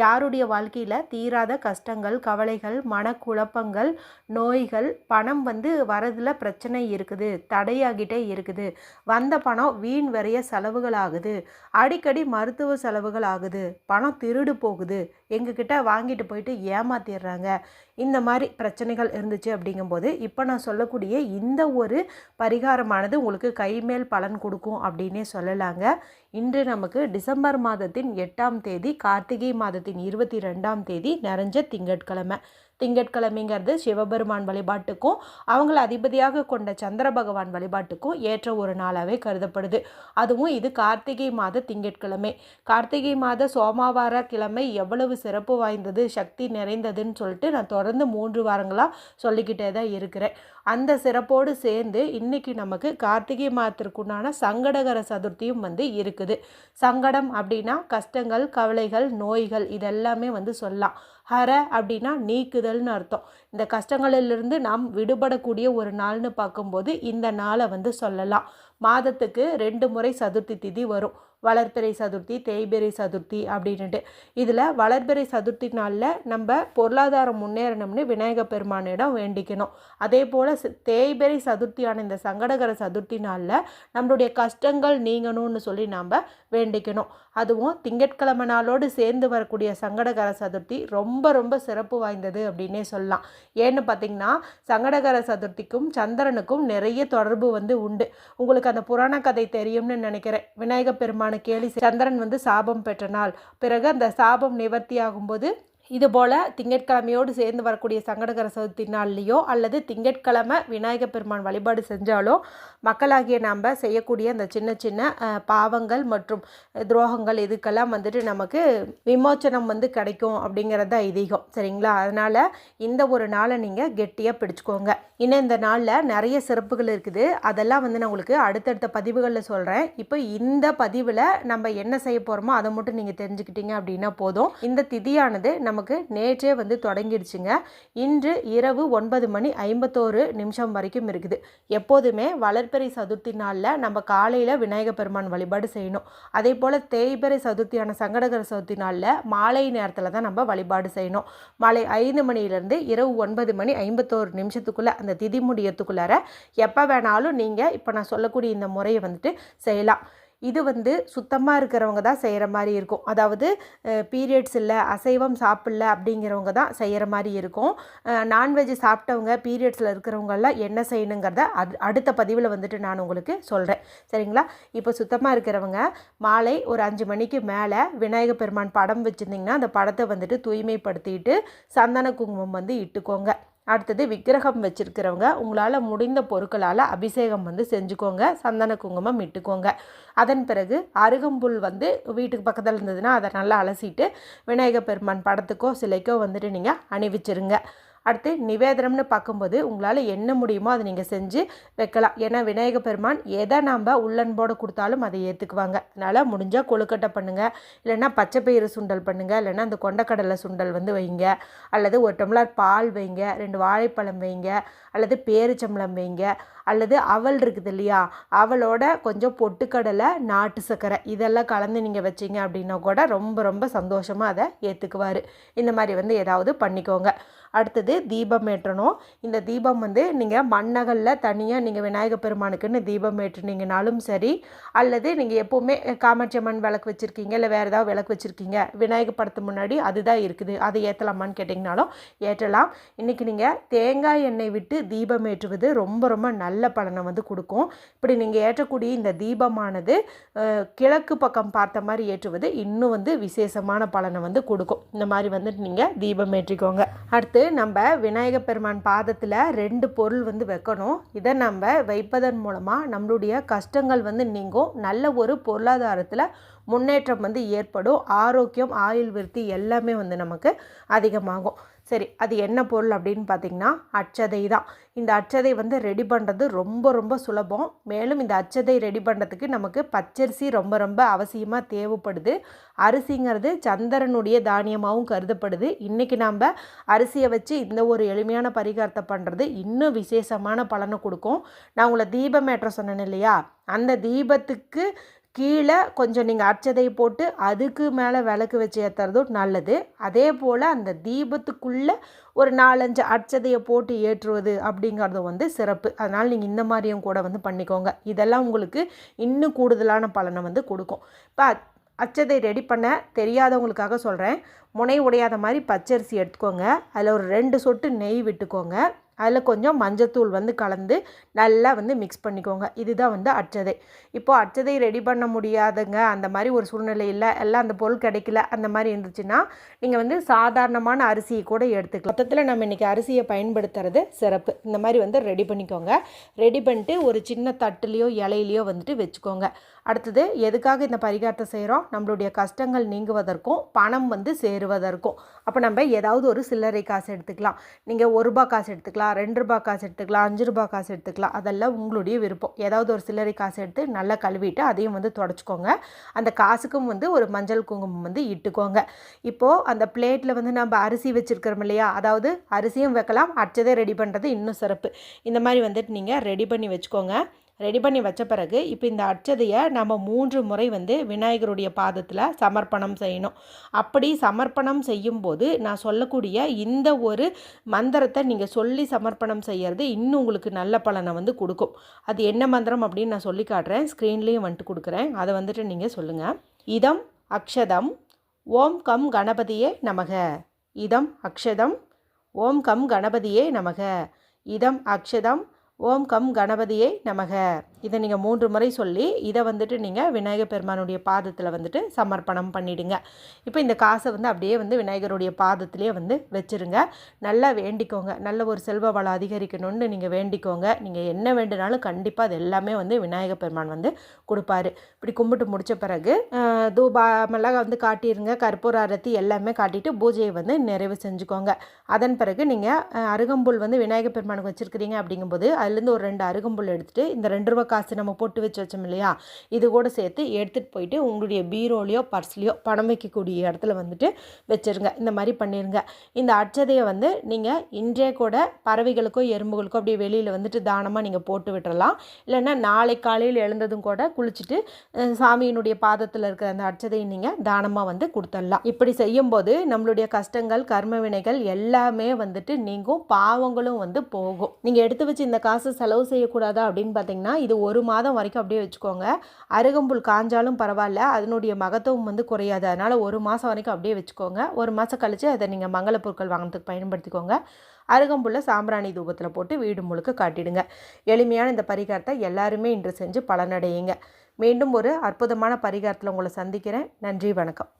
யாருடைய வாழ்க்கையில் தீராத கஷ்டங்கள் கவலைகள் மனக்குழப்பங்கள் நோய்கள் பணம் வந்து வரதில் பிரச்சனை இருக்குது தடையாகிட்டே இருக்குது. வந்த பணம் வீண் வரைய செலவுகள் ஆகுது. அடிக்கடி மருத்துவ செலவுகள் ஆகுது. பணம் திருடு போகுது. எங்ககிட்ட வாங்கிட்டு போயிட்டு ஏமாத்திடுறாங்க. இந்த மாதிரி பிரச்சனைகள் இருந்துச்சு அப்படிங்கும்போது இப்போ நான் சொல்லக்கூடிய இந்த ஒரு பரிகாரமானது உங்களுக்கு கைமேல் பலன் கொடுக்கும் அப்படின்னே சொல்லலாங்க. இன்று நமக்கு டிசம்பர் மாதத்தின் எட்டாம் தேதி கார்த்திகை மாதத்தின் இருபத்தி ரெண்டாம் தேதி நிறைஞ்ச திங்கட்கிழமை. திங்கட்கிழமைங்கிறது சிவபெருமான் வழிபாட்டுக்கும் அவங்கள அதிபதியாக கொண்ட சந்திர பகவான் வழிபாட்டுக்கும் ஏற்ற ஒரு நாளாகவே கருதப்படுது. அதுவும் இது கார்த்திகை மாத திங்கட்கிழமை. கார்த்திகை மாத சோமாவார கிழமை எவ்வளவு சிறப்பு வாய்ந்தது சக்தி நிறைந்ததுன்னு சொல்லிட்டு நான் தொடர்ந்து மூன்று வாரங்களாக சொல்லிக்கிட்டே தான் இருக்கிறேன். அந்த சிறப்போடு சேர்ந்து இன்னைக்கு நமக்கு கார்த்திகை மாதத்திற்குண்டான சங்கடகர சதுர்த்தியும் வந்து இருக்குது. சங்கடம் அப்படின்னா கஷ்டங்கள் கவலைகள் நோய்கள் இதெல்லாமே வந்து சொல்லலாம். ஹர அப்படின்னா நீக்குதல்னு அர்த்தம். இந்த கஷ்டங்களிலிருந்து நாம் விடுபடக்கூடிய ஒரு நாள்னு பார்க்கும்போது இந்த நாளை வந்து சொல்லலாம். மாதத்துக்கு ரெண்டு முறை சதுர்த்தி திதி வரும். வளர்பிறை சதுர்த்தி தேய்பிறை சதுர்த்தி அப்படின்ட்டு இதில் வளர்பிறை சதுர்த்தி நாளில் நம்ம பொருளாதாரம் முன்னேறணும்னு விநாயக பெருமானிடம் வேண்டிக்கணும். அதே போல் தேய்பிறை சதுர்த்தியான இந்த சங்கடகர சதுர்த்தி நாளில் நம்மளுடைய கஷ்டங்கள் நீங்கணும்னு சொல்லி நாம் வேண்டிக்கணும். அதுவும் திங்கட்கிழமை நாளோடு சேர்ந்து வரக்கூடிய சங்கடகர சதுர்த்தி ரொம்ப ரொம்ப சிறப்பு வாய்ந்தது அப்படின்னே சொல்லலாம். ஏன்னு பார்த்தீங்கன்னா சங்கடகர சதுர்த்திக்கும் சந்திரனுக்கும் நிறைய தொடர்பு வந்து உண்டு. உங்களுக்கு அந்த புராண கதை தெரியும்னு நினைக்கிறேன். விநாயக பெருமானு கேலி சந்திரன் வந்து சாபம் பெற்ற நாள். பிறகு அந்த சாபம் நிவர்த்தி ஆகும்போது இதுபோல் திங்கட்கிழமையோடு சேர்ந்து வரக்கூடிய சங்கடகர சதுர்த்தி நாள்லேயோ அல்லது திங்கட்கிழமை விநாயகர் பெருமான் வழிபாடு செஞ்சாலோ மக்களாகிய நாம் செய்யக்கூடிய அந்த சின்ன சின்ன பாவங்கள் மற்றும் துரோகங்கள் இதுக்கெல்லாம் வந்துட்டு நமக்கு விமோச்சனம் வந்து கிடைக்கும் அப்படிங்கிறது தான் ஐதீகம். சரிங்களா? அதனால் இந்த ஒரு நாளை நீங்கள் கெட்டியாக பிடிச்சிக்கோங்க. இன்னும் இந்த நாளில் நிறைய சிறப்புகள் இருக்குது. அதெல்லாம் வந்து நான் உங்களுக்கு அடுத்தடுத்த பதிவுகளில் சொல்கிறேன் இப்போ இந்த பதிவில் நம்ம என்ன செய்ய போகிறோமோ அதை மட்டும் நீங்கள் தெரிஞ்சுக்கிட்டீங்க அப்படின்னா போதும். இந்த திதியானது நம்ம நமக்கு நேற்றே வந்து தொடங்கிடுச்சுங்க. இன்று இரவு ஒன்பது மணி ஐம்பத்தோரு நிமிஷம் வரைக்கும் இருக்குது. எப்போதுமே வளர்ப்பறை சதுர்த்தி நாளில் நம்ம காலையில் விநாயகர் பெருமான் வழிபாடு செய்யணும். அதே போல் தேய்பறை சதுர்த்தியான சங்கடகர சதுர்த்தி நாளில் மாலை நேரத்தில் தான் நம்ம வழிபாடு செய்யணும். மாலை ஐந்து மணியிலேருந்து இரவு ஒன்பது மணி ஐம்பத்தோரு நிமிஷத்துக்குள்ளே அந்த திதி முடியறதுக்குள்ளார எப்போ வேணாலும் நீங்கள் இப்போ நான் சொல்லக்கூடிய இந்த முறையை வந்துட்டு செய்யலாம். இது வந்து சுத்தமாக இருக்கிறவங்க தான் செய்கிற மாதிரி இருக்கும். அதாவது பீரியட்ஸ் இல்லை அசைவம் சாப்பிடல அப்படிங்கிறவங்க தான் செய்கிற மாதிரி இருக்கும். நான்வெஜ் சாப்பிட்டவங்க பீரியட்ஸில் இருக்கிறவங்கெல்லாம் என்ன செய்யணுங்கிறத அது அடுத்த பதிவில் வந்துட்டு நான் உங்களுக்கு சொல்கிறேன் சரிங்களா? இப்போ சுத்தமாக இருக்கிறவங்க மாலை ஒரு அஞ்சு மணிக்கு மேலே விநாயகர் பெருமான் படம் வச்சுருந்திங்கன்னா அந்த படத்தை வந்துட்டு தூய்மைப்படுத்திட்டு சந்தன குங்குமம் வந்து இட்டுக்கோங்க. அடுத்தது விக்கிரகம் வச்சுருக்கிறவங்க உங்களால் முடிந்த பொருட்களால் அபிஷேகம் வந்து செஞ்சுக்கோங்க சந்தன குங்குமம் இட்டுக்கோங்க. அதன் பிறகு அருகம்புல் வந்து வீட்டுக்கு பக்கத்தில் இருந்ததுன்னா அதை நல்லா அலசிட்டு விநாயகர் பெருமான் படத்துக்கோ சிலைக்கோ வந்துட்டு நீங்கள் அணிவிச்சிருங்க. அடுத்து நிவேதனம்னு பார்க்கும்போது உங்களால் என்ன முடியுமோ அதை நீங்கள் செஞ்சு வைக்கலாம். ஏன்னா விநாயக பெருமான் எதை நாம் உள்ளன்போடு கொடுத்தாலும் அதை ஏற்றுக்குவாங்க அதனால் முடிஞ்சால் கொழுக்கட்டை பண்ணுங்கள் இல்லைன்னா பச்சை பயிறு சுண்டல் பண்ணுங்கள் இல்லைன்னா அந்த கொண்டக்கடலை சுண்டல் வந்து வைங்க. அல்லது ஒரு டம்ளர் பால் வைங்க. ரெண்டு வாழைப்பழம் வைங்க. அல்லது பேரிச்சம்பழம் வைங்க. அல்லது அவல் இருக்குது இல்லையா? அவளோட கொஞ்சம் பொட்டுக்கடலை நாட்டு சர்க்கரை இதெல்லாம் கலந்து நீங்கள் வச்சீங்க அப்படின்னா கூட ரொம்ப ரொம்ப சந்தோஷமாக அதை ஏற்றுக்குவார் இந்த மாதிரி வந்து ஏதாவது பண்ணிக்கோங்க. அடுத்தது தீபம் ஏற்றணும். இந்த தீபம் வந்து நீங்கள் மண்ணகலில் தனியாக நீங்கள் விநாயகர் பெருமானுக்குன்னு தீபம் ஏற்றுனீங்கனாலும் சரி அல்லது நீங்கள் எப்போவுமே காமாட்சி அம்மன் விளக்கு வச்சுருக்கீங்க இல்லை வேறு ஏதாவது விளக்கு வச்சுருக்கீங்க விநாயகர் படத்து முன்னாடி அதுதான் இருக்குது. அதை ஏற்றலாமான்னு கேட்டிங்கனாலும் ஏற்றலாம். இன்றைக்கி நீங்கள் தேங்காய் எண்ணெய் விட்டு தீபம் ஏற்றுவது ரொம்ப ரொம்ப நல்ல பலனை வந்து கொடுக்கும். இப்படி நீங்கள் ஏற்றக்கூடிய இந்த தீபமானது கிழக்கு பக்கம் பார்த்த மாதிரி ஏற்றுவது இன்னும் வந்து விசேஷமான பலனை வந்து கொடுக்கும். இந்த மாதிரி வந்துட்டு நீங்கள் தீபம் ஏற்றிக்கோங்க. அடுத்து நம்ம விநாயகர் பெருமான் பாதத்தில் ரெண்டு பொருள் வந்து வைக்கணும். இதை நம்ம வைப்பதன் மூலமாக நம்மளுடைய கஷ்டங்கள் வந்து நீங்கும். நல்ல ஒரு பொருளாதாரத்தில் முன்னேற்றம் வந்து ஏற்படும். ஆரோக்கியம் ஆயுள் விருத்தி எல்லாமே வந்து நமக்கு அதிகமாகும். சரி அது என்ன பொருள் அப்படின்னு பார்த்தீங்கன்னா அச்சதை தான். இந்த அச்சதை வந்து ரெடி பண்ணுறது ரொம்ப ரொம்ப சுலபம். மேலும் இந்த அச்சதை ரெடி பண்ணுறதுக்கு நமக்கு பச்சரிசி ரொம்ப ரொம்ப அவசியமாக தேவைப்படுது. அரிசிங்கிறது சந்திரனுடைய தானியமாகவும் கருதப்படுது. இன்றைக்கி நாம் அரிசியை வச்சு இந்த ஒரு எளிமையான பரிகாரத்தை பண்ணுறது இன்னும் விசேஷமான பலனை கொடுக்கும். நான் உங்களை தீபம் ஏற்ற சொன்னேன் இல்லையா? அந்த தீபத்துக்கு கீழே கொஞ்சம் நீங்கள் அச்சதை போட்டு அதுக்கு மேலே விளக்கு வச்சு ஏற்றுறதும் நல்லது. அதே போல் அந்த தீபத்துக்குள்ளே ஒரு நாலஞ்சு அச்சதையை போட்டு ஏற்றுவது அப்படிங்கிறதும் வந்து சிறப்பு. அதனால் நீங்கள் இந்த மாதிரியும் கூட வந்து பண்ணிக்கோங்க. இதெல்லாம் உங்களுக்கு இன்னும் கூடுதலான பலனை வந்து கொடுக்கும். இப்போ அச்சதை ரெடி பண்ண தெரியாதவங்களுக்காக சொல்கிறேன் முனை உடையாத மாதிரி பச்சரிசி எடுத்துக்கோங்க. அதில் ஒரு ரெண்டு சொட்டு நெய் விட்டுக்கோங்க. அதில் கொஞ்சம் மஞ்சத்தூள் வந்து கலந்து நல்லா வந்து மிக்ஸ் பண்ணிக்கோங்க. இதுதான் வந்து அச்சதை இப்போது அச்சதை ரெடி பண்ண முடியாதுங்க. அந்த மாதிரி ஒரு சூழ்நிலை இல்லை. எல்லாம் அந்த பொருள் கிடைக்கல. அந்த மாதிரி இருந்துச்சுன்னா நீங்கள் வந்து சாதாரணமான அரிசியை கூட எடுத்துக்கலாம். மொத்தத்தில் நம்ம இன்றைக்கி அரிசியை பயன்படுத்துறது சிறப்பு. இந்த மாதிரி வந்து ரெடி பண்ணிக்கோங்க. ரெடி பண்ணிட்டு ஒரு சின்ன தட்டுலேயோ இலையிலையோ வந்துட்டு வச்சுக்கோங்க. அடுத்தது எதுக்காக இந்த பரிகாரத்தை செய்கிறோம் நம்மளுடைய கஷ்டங்கள் நீங்குவதற்கும் பணம் வந்து சேருவதற்கும். அப்போ நம்ம ஏதாவது ஒரு சில்லறை காசு எடுத்துக்கலாம். நீங்கள் ஒரு ரூபா காசு எடுத்துக்கலாம். ரெண்டு ரூபா காசு எடுத்துக்கலாம் அஞ்சு ரூபா காசு எடுத்துக்கலாம். அதெல்லாம் உங்களுடைய விருப்பம். ஏதாவது ஒரு சில்லறை காசு எடுத்து நல்லா கழுவிட்டு அதையும் வந்து தொடச்சிக்கோங்க. அந்த காசுக்கும் வந்து ஒரு மஞ்சள் குங்குமம் வந்து இட்டுக்கோங்க. இப்போது அந்த பிளேட்டில் வந்து நம்ம அரிசி வச்சுருக்கிறோம் இல்லையா? அதாவது அரிசியும் வைக்கலாம் அடித்ததே ரெடி பண்ணுறது இன்னும் சிறப்பு. இந்த மாதிரி வந்துட்டு நீங்கள் ரெடி பண்ணி வச்சுக்கோங்க. ரெடி பண்ணி வச்ச பிறகு இப்போ இந்த அச்சதையை நம்ம மூன்று முறை வந்து விநாயகருடைய பாதத்தில் சமர்ப்பணம் செய்யணும். அப்படி சமர்ப்பணம் செய்யும்போது நான் சொல்லக்கூடிய இந்த ஒரு மந்திரத்தை நீங்கள் சொல்லி சமர்ப்பணம் செய்கிறது இன்னும் உங்களுக்கு நல்ல பலனை வந்து கொடுக்கும். அது என்ன மந்திரம் அப்படின்னு நான் சொல்லி காட்டுறேன். ஸ்க்ரீன்லேயும் வந்துட்டு கொடுக்குறேன். அதை வந்துட்டு நீங்கள் சொல்லுங்கள் இதம் அக்ஷதம் ஓம் கம் கணபதியே நமக. இதம் அக்ஷதம் ஓம் கம் கணபதியே நமக. இதம் அக்ஷதம் ஓம் கம் கணபதியே நமக. இதை நீங்கள் மூன்று முறை சொல்லி இதை வந்துட்டு நீங்கள் விநாயகர் பெருமானுடைய பாதத்தில் வந்துட்டு சமர்ப்பணம் பண்ணிவிடுங்க இப்போ இந்த காசை வந்து அப்படியே வந்து விநாயகருடைய பாதத்திலே வந்து வச்சுருங்க. நல்லா வேண்டிக்கோங்க. நல்ல ஒரு செல்வ வளம் அதிகரிக்கணும்னு நீங்கள் வேண்டிக்கோங்க. நீங்கள் என்ன வேண்டுனாலும் கண்டிப்பாக அது எல்லாமே வந்து விநாயகர் பெருமான் வந்து கொடுப்பாரு. இப்படி கும்பிட்டு முடித்த பிறகு தூபாமெல்லாம் வந்து காட்டிடுங்க கற்பூர அரத்தி எல்லாமே காட்டிட்டு பூஜையை வந்து நிறைவு செஞ்சுக்கோங்க. அதன் பிறகு நீங்கள் அருகம்புல் வந்து விநாயகர் பெருமானுக்கு வச்சுருக்கிறீங்க அப்படிங்கும்போது அதுலேருந்து ஒரு ரெண்டு அருகம்புல் எடுத்துகிட்டு இந்த ரெண்டு ரூபா காசு நம்ம போட்டு வச்சு வச்சோம் இல்லையா? இது கூட சேர்த்து எடுத்துகிட்டு போயிட்டு உங்களுடைய பீரோலையோ பர்ஸ்லையோ பணம் வைக்கக்கூடிய இடத்துல வந்துட்டு வச்சுருங்க. இந்த மாதிரி பண்ணிடுங்க இந்த அச்சதையை வந்து நீங்கள் இன்றே கூட பறவைகளுக்கோ எறும்புகளுக்கோ அப்படியே வெளியில் வந்துட்டு தானமாக நீங்கள் போட்டு விட்டுறலாம். இல்லைன்னா நாளை காலையில் எழுந்ததும் கூட குளிச்சுட்டு சாமியினுடைய பாதத்தில் இருக்கிற அந்த அச்சதையை நீங்கள் தானமாக வந்து கொடுத்துடலாம். இப்படி செய்யும்போது நம்மளுடைய கஷ்டங்கள் கர்ம வினைகள் எல்லாமே வந்துட்டு நீங்கும் பாவங்களும் வந்து போகும். நீங்கள் எடுத்து வச்சு இந்த காசு செலவு செய்யக்கூடாதா அப்படின்னு பார்த்தீங்கன்னா இது ஒரு மாதம் வரைக்கும் அப்படியே வச்சுக்கோங்க. அருகம்புல் காஞ்சாலும் பரவாயில்ல அதனுடைய மகத்துவம் வந்து குறையாது. அதனால் ஒரு மாதம் வரைக்கும் அப்படியே வச்சுக்கோங்க. ஒரு மாதம் கழித்து அதை நீங்கள் மங்கள பொருட்கள் வாங்கினதுக்கு பயன்படுத்திக்கோங்க. அருகம்புல்ல சாம்பிராணி தூபத்தில் போட்டு வீடு முழுக்க காட்டிடுங்க. எளிமையான இந்த பரிகாரத்தை எல்லாருமே இன்று செஞ்சு பலனடையுங்க. மீண்டும் ஒரு அற்புதமான பரிகாரத்தில் உங்களை சந்திக்கிறேன். நன்றி வணக்கம்.